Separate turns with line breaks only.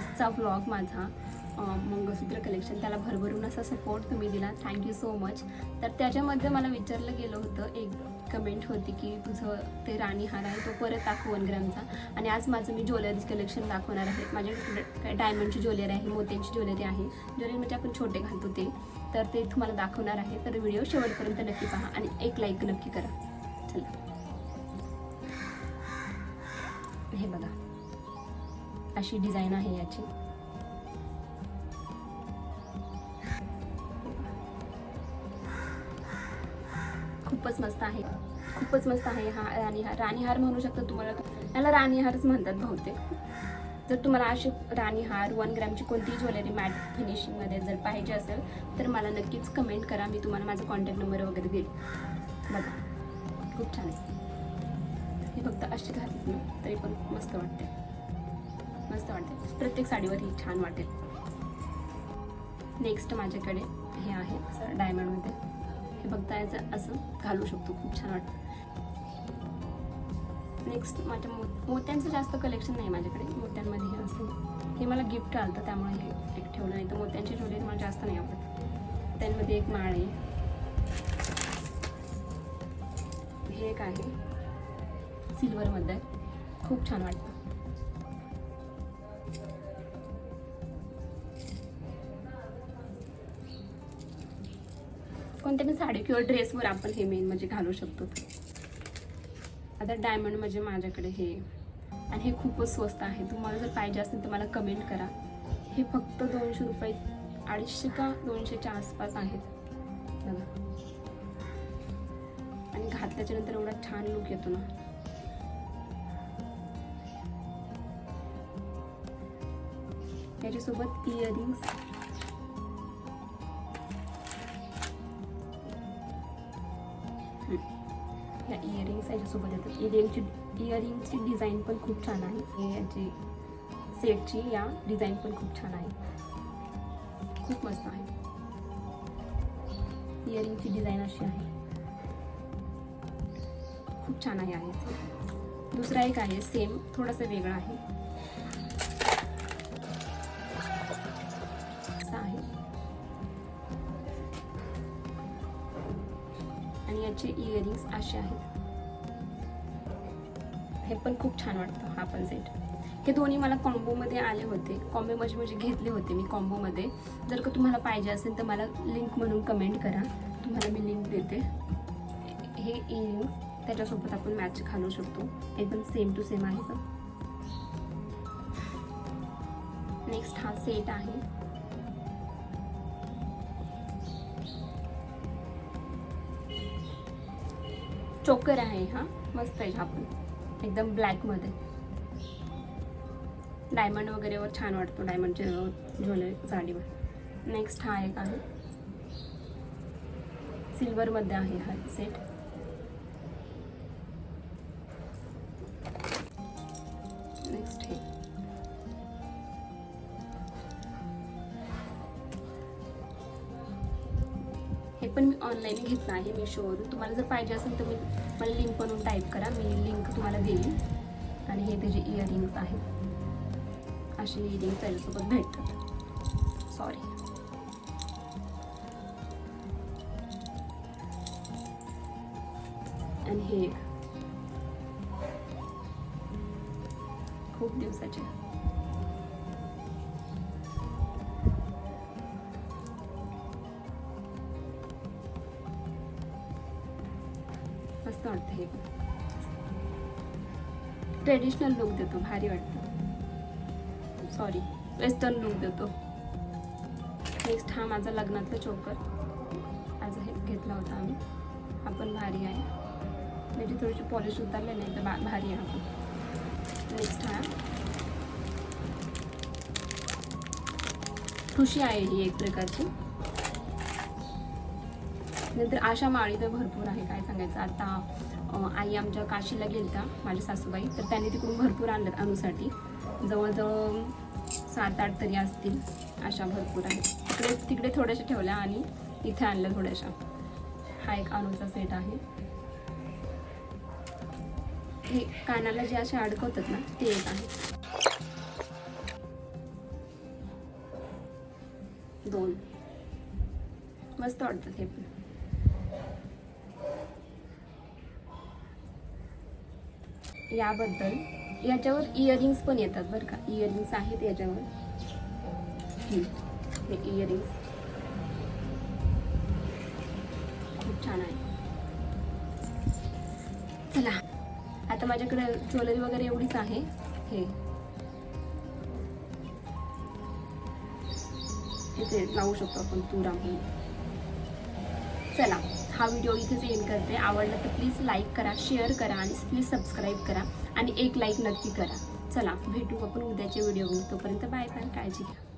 आजचा व्लॉग माझा मंगळसूत्र कलेक्शन त्याला भरभरून असा सपोर्ट तुम्ही दिला. थँक्यू सो मच तर त्याच्यामध्ये मला विचारलं गेलं होतं एक कमेंट होती की तुझं ते राणी हार आहे तो परत दाखव वन ग्रॅमचा आणि आज माझं मी ज्वेलरीज कलेक्शन दाखवणार आहे. माझ्याकडे डायमंडची ज्वेलरी आहे मोत्यांची ज्वेलरी आहे. ज्वेलरी म्हणजे आपण छोटे घालतो ते. तर ते तुम्हाला दाखवणार आहे. तर व्हिडिओ शेवटपर्यंत नक्की पहा आणि एक लाईक नक्की करा. चला. हे बघा. अशी डिझाईन आहे याची. खूपच मस्त आहे. खूपच मस्त आहे हा राणीहार. राणीहार म्हणू शकता तुम्हाला. याला राणीहारच म्हणतात बहुतेक. जर तुम्हाला अशी राणीहार वन ग्रॅमची कोणतीही ज्वेलरी मॅट फिनिशिंगमध्ये जर पाहिजे असेल तर मला नक्कीच कमेंट करा. मी तुम्हाला माझा कॉन्टॅक्ट नंबर वगैरे देईल. बघा. खूप छान आहे हे फक्त अशी घातली ना तरी पण मस्त वाटते मस्त वाटते प्रत्येक साडीवर ही छान वाटेल. नेक्स्ट माझ्याकडे हे आहे असं डायमंडमध्ये हे बघता याचं असं घालू शकतो. खूप छान वाटतं. नेक्स्ट माझ्या मो मोत्यांचं जास्त कलेक्शन नाही माझ्याकडे. मोत्यांमध्ये हे असं हे मला गिफ्ट आलं त्यामुळे हे एक ठेवलं नाही. तर मोत्यांचे ठेवले मला जास्त नाही आवडत. त्यांमध्ये एक माळ आहे. हे एक आहे. सिल्वरमध्ये खूप छान वाटतं. कोणत्या पण साडी किंवा ड्रेसवर आपण हे मेन म्हणजे घालू शकतो. आता डायमंड म्हणजे माझ्याकडे हे. आणि हे खूपच स्वस्त आहे. तुम्हाला जर पाहिजे असेल तर मला कमेंट करा. हे फक्त दोनशे रुपये अडीचशे का दोनशेच्या आसपास आहेत. बघा. आणि घातल्याच्या नंतर एवढा छान लुक येतो ना. त्याच्यासोबत इयरिंग्स या इयरिंग्स याच्यासोबत येतात इयरिंगची इयरिंगची डिझाईन पण खूप छान आहे. याची सेटची या डिझाईन पण खूप छान आहे. खूप मस्त आहे. इयरिंगची डिझाईन अशी आहे. खूप छान आहे. आहे दुसरा एक आहे सेम थोडासा वेगळा आहे. याचे इयरिंग्स असे आहेत. हे पण खूप छान वाटतं हा पण सेट हे दोन्ही मला कॉम्बोमध्ये आले होते. कॉम्बो म्हणजे म्हणजे घेतले होते मी कॉम्बोमध्ये जर का तुम्हाला पाहिजे असेल तर मला लिंक म्हणून कमेंट करा. तुम्हाला मी लिंक देते. हे इयरिंग्स त्याच्यासोबत आपण मॅच घालू शकतो. एकदम सेम टू सेम आहे. नेक्स्ट हा सेट आहे. चोकर आहे हा. मस्त आहे हा पण एकदम ब्लॅकमध्ये डायमंड वगैरेवर छान वाटतो डायमंडचे झोले साडीवर नेक्स्ट हा एक आहे. सिल्वरमध्ये आहे हा सेट हे पण मी ऑनलाईन घेतलं आहे मिशोवरून तुम्हाला जर पाहिजे असेल तर मी मला लिंक बनवून टाईप करा. मी लिंक तुम्हाला देईन. आणि हे त्याचे इयरिंग्स आहेत. असे इयरिंग्स त्याच्यासोबत भेटतात. सॉरी आणि हे खूप दिवसाचे. मस्त वाटतं हे पण ट्रेडिशनल लुक देतो भारी वाटतं. सॉरी वेस्टर्न लुक देतो. नेक्स्ट हा माझा लग्नातला चोकर. आज हे घेतला होता आम्ही. हा पण भारी आहे. त्याची थोडीशी पॉलिश उतरले नाही तर बा भारी आहे हा पण. नेक्स्ट हा. खुशी आहे ही एक प्रकारची. नंतर आशा माळी तर भरपूर आहे काय सांगायचं? आता आई आमच्या काशीला गेलता माझ्या सासूबाई. तर त्यांनी तिकडून भरपूर आणलं अनुसाठी. जवळजवळ सात आठ तरी असतील. अशा भरपूर आहेत. तिकडे तिकडे थोड्याशा ठेवल्या आणि इथे आणलं थोड्याशा. हा एक अनुचा सेट आहे. हे कानाला जे असे अडकवतात ना ते एक आहे. दोन. मस्त वाटतात हे पण. याबद्दल. याच्यावर इयरिंग्स पण येतात बरं का. इयरिंग्स आहेत याच्यावर. हे इयरिंग्स खूप छान आहे. चला. आता माझ्याकडे ज्वेलरी वगैरे एवढीच आहे. हे. इथे लावू शकतो आपण तू म्हणून. चला हा व्हिडिओ इथेच एंड करते. आवडला तर प्लीज लाईक करा शेअर करा आणि प्लीज सबस्क्राईब करा आणि एक लाईक नक्की करा. चला भेटू आपण उद्याच्या व्हिडिओ तोपर्यंत बाय बाय काळजी घ्या.